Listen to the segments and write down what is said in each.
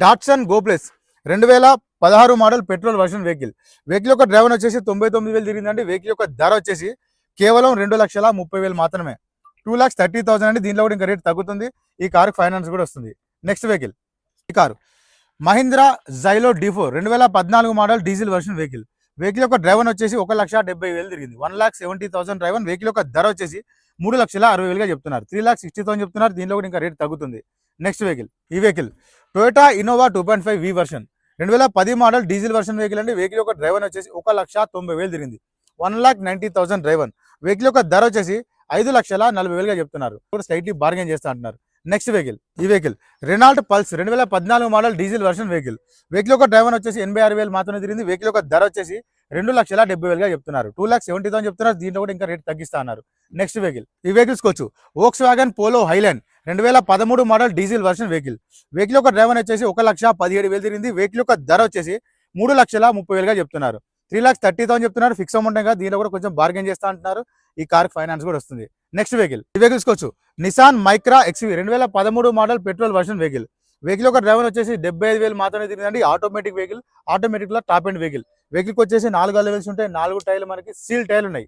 Datsun గోప్లెస్ రెండు వేల పదహారు model petrol version vehicle vehicle యొక్క డ్రైవర్ వచ్చేసి తొంభై తొమ్మిది వేలు తిరిగిందండి. వెహికల్ యొక్క ధర వచ్చేసి కేవలం రెండు లక్షల ముప్పై వేలు మాత్రమే. టూ లాక్స్ థర్టీ థౌసండ్ అండి. దీనిలో కూడా ఇంకా రేట్ తగ్గుతుంది. ఈ కారు ఫైనాన్స్ కూడా వస్తుంది. నెక్స్ట్ వెహికల్ ఈ car Mahindra Xylo D four రెండు వేల పద్నాలుగు model diesel version vehicle vehicle యొక్క డ్రైవర్ వచ్చేసి ఒక లక్ష డెబ్బై వేలు తిరిగింది. One lakh seventy thousand driver vehicle యొక్క ధర వచ్చేసి మూడు లక్షల అరవై వేలుగా చెప్తున్నారు. త్రీ లాక్ సిక్స్టీ థౌసండ్ చెప్తున్నారు. దీనిలో కూడా ఇంకా రేట్ తగ్గుతుంది. నెక్స్ట్ వెహికల్ ఈ vehicle Toyota Innova two point five V version రెండు వేల పది మోడల్ డీజిల్ వర్షన్ వెహికల్ అండి. వెహికల్ యొక్క డ్రైవర్ వచ్చేసి ఒక లక్ష తొంభై వేలు తిరిగింది. One lakh ninety thousand driver vehicle యొక్క ధర వచ్చేసి ఐదు లక్షల నలభై వేలుగా చెప్తున్నారు. ఇప్పుడు స్లైట్లీ బార్గెన్ చేస్తా అంటున్నారు. నెక్స్ట్ వెహికల్ ఈ వెహికల్ రెనాల్ట్ పల్స్ రెండు వేల పద్నాలుగు model diesel version vehicle vehicle యొక్క డ్రైవర్ వచ్చేసి ఎనభై ఆరు వేలు మాత్రమే తిరిగింది. వెహికల్ యొక్క ధర వచ్చేసి రెండు లక్షల డెబ్బై వేలుగా చెప్తున్నారు. టూ లాక్ సెవెంటీ థౌసండ్ చెప్తున్నారు. దీంట్లో కూడా ఇంకా రేట్ తగ్గిస్తా అన్నారు. నెక్స్ట్ వెహికల్ ఈ వెహికల్స్ వచ్చు ఓక్స్ వ్యాగన్ పోలో హైలాండ్ రెండు వేల పదమూడు model diesel version vehicle. Vehicle యొక్క డ్రైవర్ వచ్చేసి ఒక లక్ష పదిహేడు వేలు తిరిగింది. వెహికల్ యొక్క ధర వచ్చేసి మూడు లక్షల ముప్పై వేలుగా చెప్తున్నారు. త్రీ లాక్స్ థర్టీ థౌసండ్ చెప్తున్నారు. ఫిక్స్ అమౌంట్ కదా. దీనిలో కూడా కొంచెం బార్గెన్ చేస్తా అంటున్నారు. ఈ కార్ ఫైనాన్స్ కూడా వస్తుంది. Next vehicle. ఈ వెహికల్స్ కోవచ్చు నిసాన్ మైక్రా ఎక్స్వీ రెండు వేల పదమూడు model petrol version vehicle. Vehicle యొక్క డ్రైవర్ వచ్చేసి డెబ్బై ఐదు వేలు మాత్రమే తిరిగిందండి. ఆటోమేటిక్ వెహికల్ ఆటోమేటిక్లో టాప్ అండ్ వెహికల్ వెహికల్కి వచ్చేసి నాలుగు లెవెల్స్ ఉంటాయి. నాలుగు టైర్లు మనకి సీల్ టైర్లు ఉన్నాయి.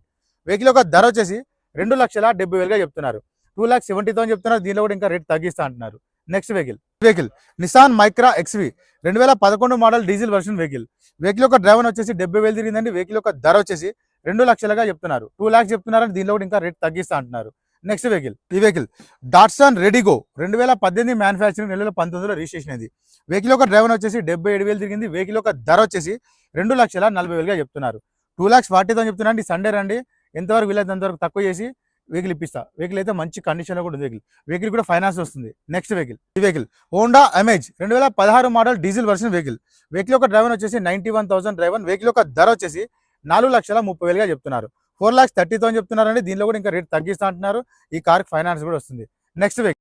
వెహికల్ యొక్క ధర వచ్చేసి రెండు లక్షల డెబ్బై వేలుగా చెప్తున్నారు. టూ ల్యాక్ సెవెంటీ థౌసండ్ చెప్తున్నారు. దీనిలో కూడా ఇంకా రేట్ తగ్గిస్తా అంటున్నారు. Next vehicle vehicle Nissan Micra XV రెండు వేల పదకొండు model diesel version vehicle vehicle యొక్క డ్రైవర్ వచ్చేసి డెబ్బై వేలు తిరిగిందండి. వెహికల్ యొక్క ధర వచ్చేసి రెండు లక్షలుగా చెప్తున్నారు. టూ ల్యాక్స్ చెప్తున్నారు దీనిలో కూడా ఇంకా రేట్ తగ్గిస్తా అంటున్నారు. నెక్స్ట్ వెహికల్ ఈ వెహికల్ డాట్సన్ రెడిగో రెండు వేల పద్దెనిమిది మ్యానుఫ్యాక్చరింగ్ రెండు వేల పంతొమ్మిదిలో రిజిస్ట్రేషన్ అయింది. వెహికల్ యొక్క డ్రైవర్ వచ్చేసి డెబ్బై ఏడు వేలు తిరిగింది. వెహికల్ యొక్క ధర వచ్చేసి రెండు లక్షల నలభై వేలుగా చెప్తున్నారు. టూ ల్యాక్స్ ఫార్టీ థౌసండ్ చెప్తున్నారు సండే రండి. ఎంతవరకు వీలైతే అంతవరకు తక్కువ చేసి వెహికల్ ఇప్పిస్తా. వెహికల్ అయితే మంచి కండిషన్లో కూడా ఉంది వెహికల్. వెహికల్ కూడా ఫైనాన్స్ వస్తుంది. Next vehicle. ఈ వెహికల్. హోండా అమేజ్ రెండు వేల పదహారు model diesel version vehicle vehicle యొక్క డ్రైవర్ వచ్చేసి ninety one thousand driver vehicle యొక్క ధర వచ్చేసి నాలుగు లక్షల ముప్పై వేలుగా చెప్తున్నారు. ఫోర్ లాక్స్ థర్టీ థౌసండ్ చెప్తున్నారండి. దీనిలో కూడా ఇంకా రేట్ తగ్గిస్తా అంటున్నారు. ఈ కార్ ఫైనాన్స్ కూడా వస్తుంది. Next vehicle